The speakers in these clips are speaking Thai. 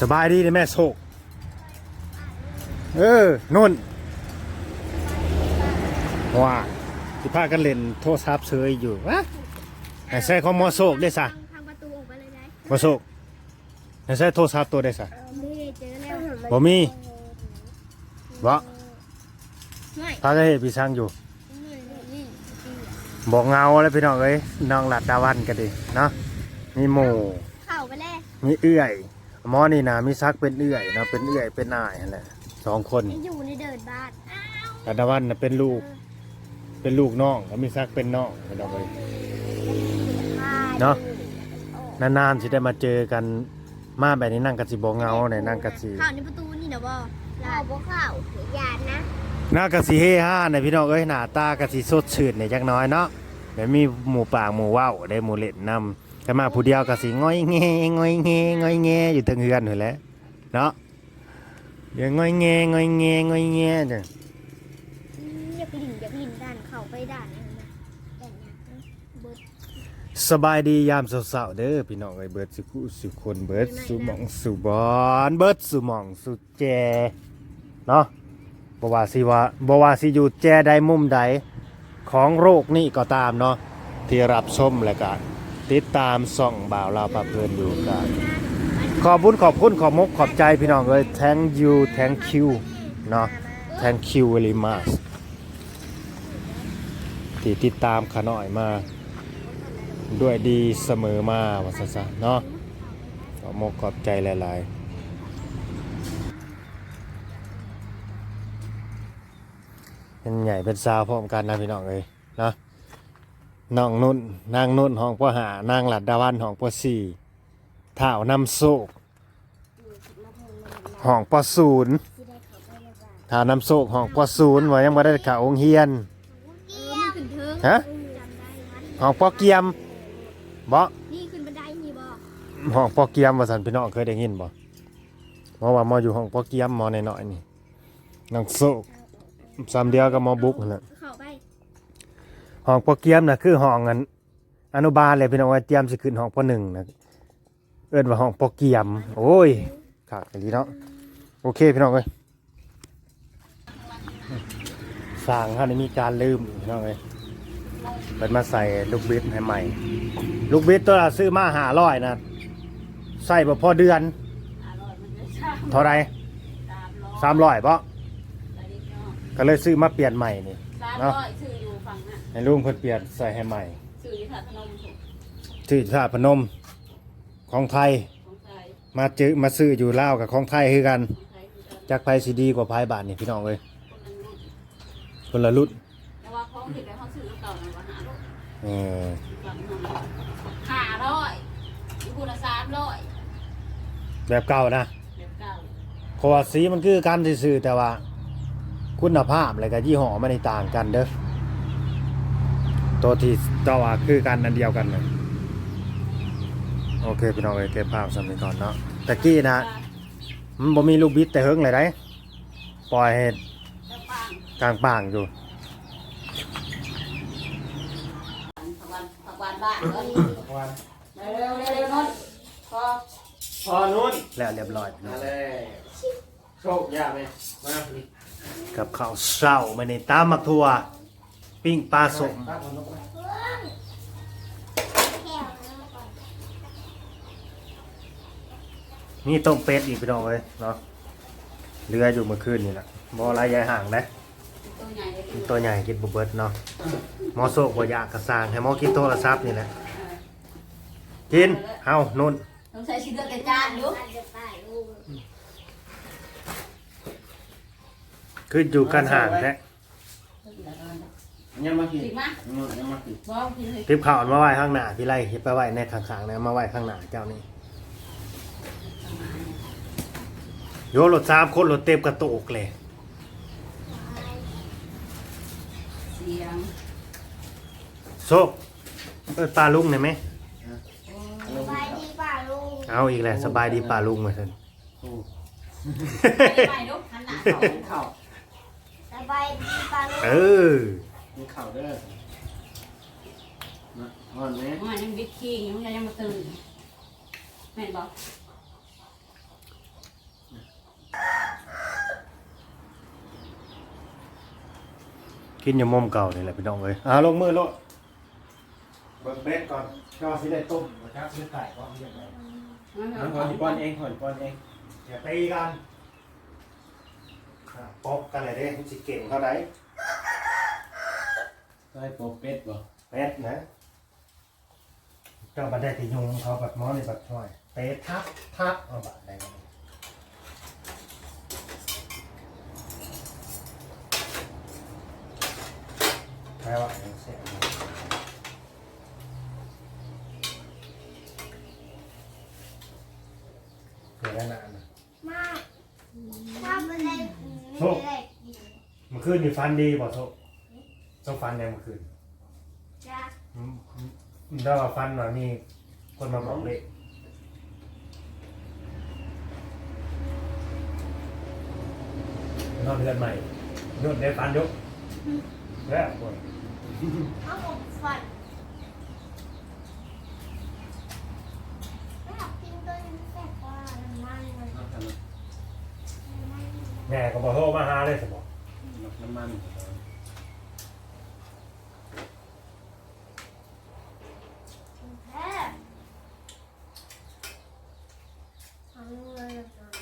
สบายดีเลยแม่โศกเออนุ่นว้าสิพากันเล่นโทรศัพท์เฉยอยู่วะไอ้ใส่ของมอโศกได้ซะทางประตูออกไปเลยได้มอโศกไอ้ใส่โทรศัพท์ตัวได้ซะนี่เจอแล้วบ่มีบ่ไม่พากันเฮ็ดพี่ช่างอยู่นี่นี่บอกเงาแล้วพี่น้องเอ้ยน้องหลัดดาวันกันดิเนาะมีหมู่เข้าไปแล้วมีเอื้อย หมอนี่นะมีซักเป็นเอื้อยเนาะเป็นเอื้อยเป็นนายนั่นแหละสองคนอยู่ในเดินบ้านอ้าวหลัดดาวันน่ะเป็นลูก เป็นลูกน้องแล้วมีซักเป็นน้องพี่น้องเอ้ยเนาะนานๆสิได้มาเจอกันมาแบบนี้นั่งกันสิบ่เงาเนี่ยนั่งกันสิเข้าในประตูนี่นะบ่เข้าบ่เข้าอย่านะน่ากันสิเฮฮาเนี่ยพี่น้องเอ้ยหน้าตากันสิสดชื่นเนี่ยจักหน้อยเนาะเดี๋ยวมีหมู่ปากหมู่เว้าได้หมู่เล่นนำ แต่มาผู้เดียวก็สิง่อยแงง่อยแงง่อยแงอยู่เทั้งเฮือนนั่นแหละเนาะเดี๋ยวง่อยแงง่อยแงง่อยแงจ้ะอยากลิ่นอยากลิ่นด้านเข้าไปด้านนี้นะด้านนี้เบิดสบายดียามเช้าๆเด้อพี่น้องเอ้ยเบิดสุขุสุคนเบิดสุหมองสุบอนเบิดสุหมองสุแจเนาะบ่ว่าสิว่าบ่ว่าสิอยู่แจใดมุมใดของโรคนี้ก็ตามเนาะที่รับชมและก็ ติดตามส่องบ่าวลาวปะเพลินอยู่กันขอบคุณขอบคุณขอบมกขอบใจพี่น้องเอ้ย thank you thank you เนาะ thank you very much ที่ติดตามขน้อยมา ด้วยดีเสมอมาว่าซะเนาะขอบมกขอบใจหลาย ๆเป็นใหญ่เป็นสาวพร้อมกันนะพี่น้องเอ้ยเนาะ น้องนุ่นนางนุ่นห้องพ่อหานางหลัดดาวันห้องพ่อสี่เท่านำโศกห้องพ่อศูนย์สิได้เข้าไปแล้วจ้ะเท่านำโศกห้องพ่อศูนย์ว่ายังไม่ได้เข่าองค์เฮียนเออมันขึ้นเทิงฮะจำได้มันห้องพ่อเกียมบ่นี่ขึ้นบันไดนี่บ่ห้องพ่อเกียมว่าสันพี่น้องเคยได้ยินบ่เพราะว่าหมออยู่ห้องพ่อเกียมหมอน้อยๆนี่นางโศกสามเดียวกับหมอบุกนั่นแหละเข้าไป ห้องพ่อเกียมนะคือห้องอันอนุบาลเลยพี่น้องว่าเตรียมสิขึ้นห้องพอหนึ่งนะเอิ้นว่าห้องพ่อเกียม โอ้ยขาดกันดีเนาะโอเคพี่น้องเอ้ยสร้างเขาได้มีการลืมพี่น้องเอ้ยเป็นมาใส่ลูกบิดให้ใหม่ ลูกบิดตัวละซื้อมาหาร้อยนะใส่บ่พอเดือน เท่าไรสามร้อยเพราะก็เลยซื้อมาเปลี่ยนใหม่นี่สามเนาะร้อยชื่ออยู่ ฝั่งน่ะให้ลุงเพิ่นเปลี่ยนใส่ให้ใหม่ชื่ออยู่ถาดพนมถูกที่ท่าพนมของไทยของไทยมาจื้อมาซื้ออยู่ลาวกับของไทยคือกัน ของไทยคือกันจักไผสิดีกว่าไผบาทนี่พี่น้องเอ้ยคนละรุ่นคนละรุ่นแต่ว่าของที่ไปเขาซื้อน้ำเก่าน่ะว่าหาร้อยเออฝั่งนั้นห้าร้อยอยู่คูณละสามร้อยแบบเก่านะเดี๋ยวเก่าเพราะว่าสีมันคือกันซื่อๆแต่ว่า คุณภาพอะไรกับยี่ห้อมันได้ต่างกันเด้อ ตัวที่ตัวว่าคือกันอันเดียวกันเลยโอเคพี่น้องเอ้ยเก็บภาพสมัยก่อนเนาะตะกี้นะมันบ่มีลูกบิดแต่เฮิงเลยได้ปล่อยให้เจ้าปังกลางป่างอยู่ผักหวานผักหวานบ้านเอ้ยเร็วเร็วเร็วๆนนท์พอพอนุ่นแล้วเรียบร้อยมาเลยโชคยากไหมมาสิกับข้าวเช้ามาในตามมักทัว ปิ้งปลาสมป้าพอนุกไหมนี่ต้มเป็ดอีกพี่น้องเลยเนาะเรืออยู่เมื่อคืนนี่แหละบ่ไรยายห่างนะตัวใหญ่เลยตัวใหญ่กินบุเบิดเนาะหมอโซกบ่อยากกระสร้างให้หมอกินโทรศัพท์นี่แหละกินเฮานุ่นต้องใช้ชิ้นเลือกแต่จานอยู่มันจะตายลูกคืออยู่กันห่างแท้ ยังมากินถึงมายังมากินบอกกินเลยทิปข่าวมาไว้ข้างหน้าพี่ไล่เฮ็ดไปไว้ในข้างๆนะมาไว้ข้างหน้าเจ้านี่โยรถสามคนรถเต็มกระโตกเลยเสียงโซกเอิ้นปลาลุงได้ไหมสบายดีป่าลูกเอาอีกแล้วสบายดีปลาลุงมาเถอะโอ้ไปดูหันหน้าเข่าเขาเข่าสบายดีป่าลูกเออ มีเข่าเด้อมาอ่อนไหมมันยังบิดขี้ยังยังมาตื่นแม่นบอกกินอยามุมเก่านี่แหละพี่น้องเอ้ยอ่าลงมือโลดเบิกเบ็ดก่อนก็สิได้ต้มนะครับสิไก่ก่อนเรียบร้อยเอาหอยป้อนเองหอยป้อนเองอย่าตีกันอะปบกันเลยเด้มันสิเก่งเท่าไหร่ ได้โปเป็ดบ่เป็ดนะเจ้าบัดได้ตียุงเขาบัดหมอนี่บัดช่วยเตะทับทับเอาบัดได้บ่แปลว่าอย่างเสียงเกิดได้นานนะมากชอบอะไรไม่ได้กินเมื่อคืนนี่ฟันดีบ่โซ โซฟันยังเมื่อคืนจ้าอืมอืมอืมถ้าว่าฟันว่ามีคนมาบอกเลขนอนเดือนใหม่นวดได้ฟันยกแล้วคน เอาหมกฟันไม่อยากกินตัวนี้แซ่บกว่าน้ำมันเลยเอาทำน้ำมันแม่ก็บอกโทรมาหาเลยสมบอกน้ำมัน แท้เอาเลยละกัน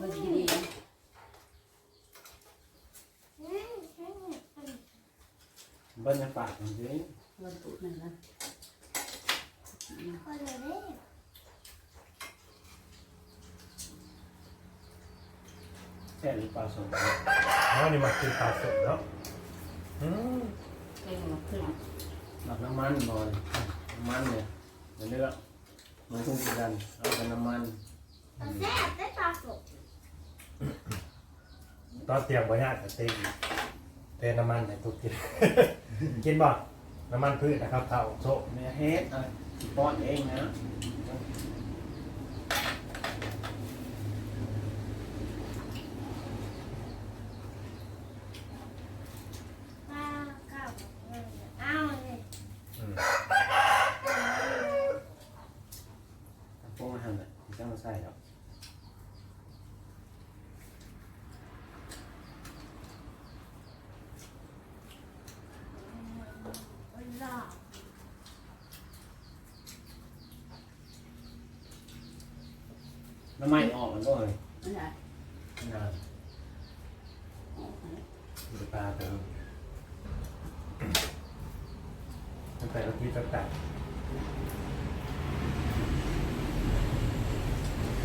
มันดีดี อืมอืมอืม เบิ้ลในปากมันสิมันตุนั่นนะพอเลยเด้แค่หรือเปล่าสมอ๋อนี่มากินปลาสดเนาะอืมเก่งมาขึ้นหลับน้ำมันบอลน้ำมันเนี่ยเดี๋ยวเลือกมันคุ้มกันเอาแต่น้ำมันเอาแซ่บได้ปลาสดตอนเตรียมไว้ญาติเต็ม เทน้ำมันให้ทุกกิน กินบ่น้ำมันพืชนะครับเท่าโซแม่เฮ็ดอะไรสิป้อนเองนะปลาเก่าเอาเลยอืมพวกมันทำเลยจะมาใส่แล้วเอาล่ะ น้ำมันออกมันก็เลยนั่นแหละนานดูปลาเติมตั้งแต่เราที่ตั้งแต่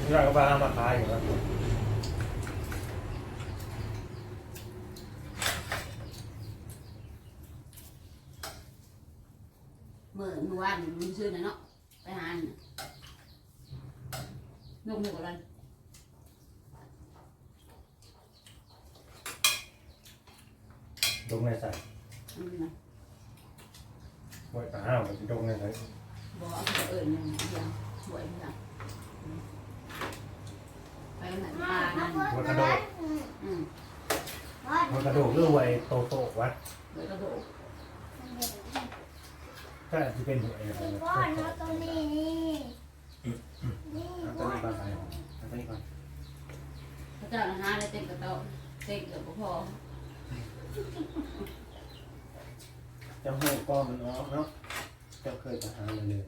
นี่เราก็บ้ามาขายอยู่แล้วเมื่อเมื่อวานมันซื้อนะเนาะไปหาอันน กหมูอะไรดงในใส่อันนี้นะไว้ตาห้าวมันจะดงในใส่บอกเอาไปเอิญอย่างเดียวสวยจังไปไหนมาปลาถ้านั่นเพิ่มเลยอืมอืมว่ามันกระโดดเรื่อยไว้โตโตวัดเดี๋ยวกระโดดถ้าที่เป็นหัวเองคือก้อนเนาะตัวนี้นี่นี่ เอาตัวนี้ก่อนไปเอาตัวนี้ก่อนพระเจ้าหาได้เต็มกระโตะเต็มเกือบพอเจ้าหูก้อนมันออกเนาะเจ้าเคยไปหาเลยเลย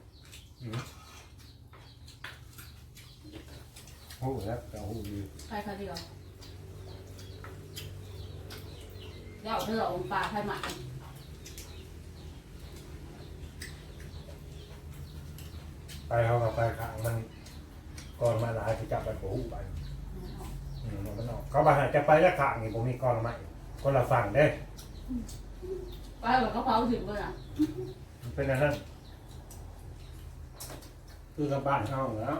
หูแล้วแต่หูดีใครใครเดียวเดี๋ยวเธอเอาปลาใครหมัก ไป เขากับไปขางมันก่อนมาหลายที่จับไปหูไปอืมมันออกเขาไปหาจะไปจะขางนี่ผมมีก้อนละไม้คนละฝั่งเด้ ไปแบบกระเพราถึงก็น่ะมันเป็นอันนั้นคือกับบ้านเข้าแล้ว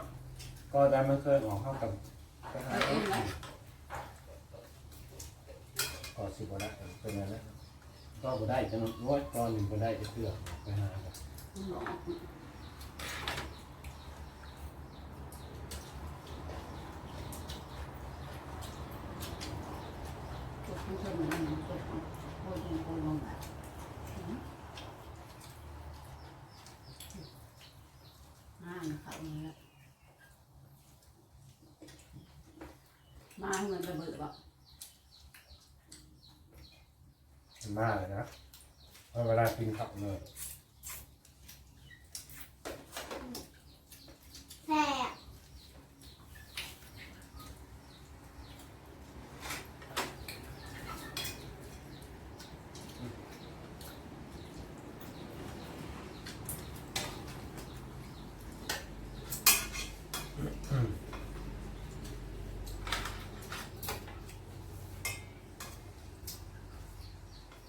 ก็แต่มันเคยออกเข้ากับไปหาไปเองไหมก่อนสิบวันละเป็นอันนั้นก็บ่ได้จะร้อยก้อนหนึ่งบ่ได้จะเพื่อไปหากันหลอกกดเพิ่ม มือนกันกดเห่าเขาเนี่ยมาเหมือนระเบิดบอกมากเลยนะเอาเวลากินข้าวเลย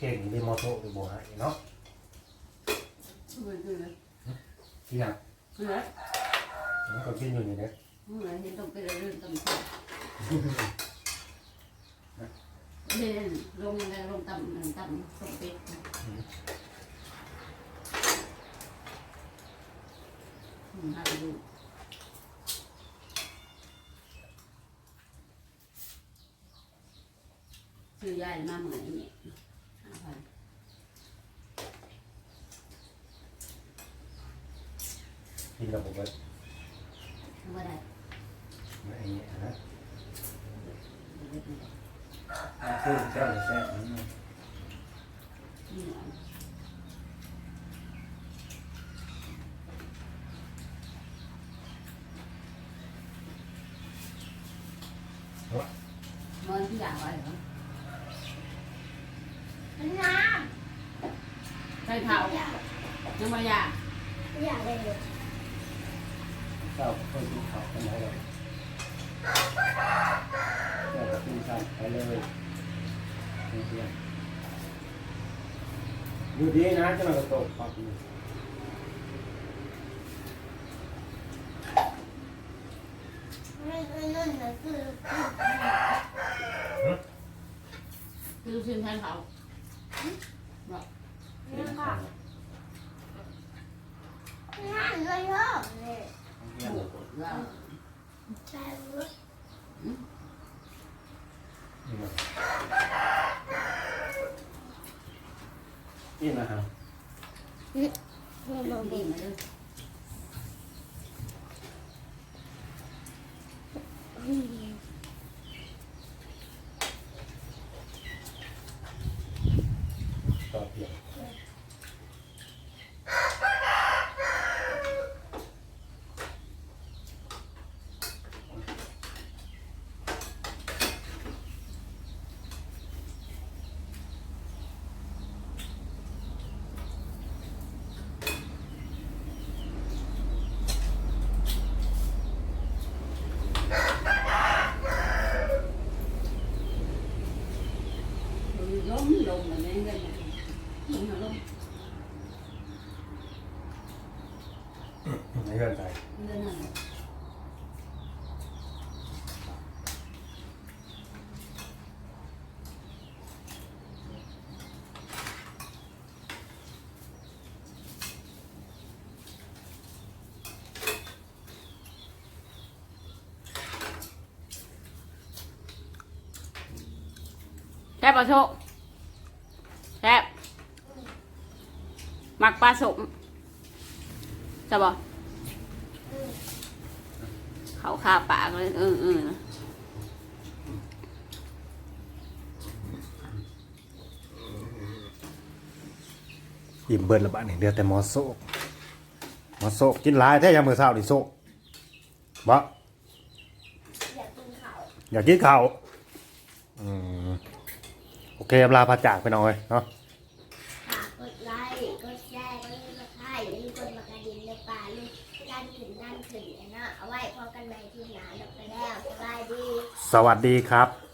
ก่งดีมอโต้ดีโบหายเนาะเหมือนคือเลยที่ยังเหมือนมันก็กินอยู่นี่เด้อเหมือนเห็นต้องเป็นเรื่องต่ำต่ำเล่นลงแล้วลงต่ำต่ำส่งเป็ดอืมให้ดูซื้อยายมาเหมือนนี่ห้าพัน กินกับผมก็ว่าได้ไม่ไอ้เนี่ยนะเด็ดไม่ได้ซื้อแซ่บแซ่บนี่อะมันที่อยากไว้เหรอน้ใส่ำ เท้ายังไม่อยากไม่อยากเลยเลยเจ้าเคยกินข้าวกันไหมเลยเจ้าก็กินซ้ำไปเลยเพื่ดูดีนะจะมากระตกปักไม่ไม่นั่นนะคือคือลูกชิ้นแทนเขา นั่นค่ะนั่นเลยเหรอเนี่ย เพื่อน ปวดว่า ใช่เลย นี่นะครับ ไม่บอก ดีมาเลย ต่อเพียง ล้มลงแบบนี้เลยลงล้ม ไม่เกินใจ เรื่องนั้น แซ่บปลาโชกแซ่บมักปลาสมจะบอกเขาคาปากเลยเออเอออิ่มเบิดละบาทนี่เดือแต่หมอโซกหมอโซกกินหลายแท้ยังมือเช้าดิโซกบ่อยากกินข้าวอยากกินข้าวอืม โอเคอำลาพาจากไปหน่อยเนาะฝากกดไลค์กดแชร์กดติดตามอย่าลืมกดมากระดิ่งในป่าลูกด้านขึ้นด้านขึ้นนะเอาไว้พอกันใหม่ที่หนาดอกไปแล้วสบายดี สวัสดีครับ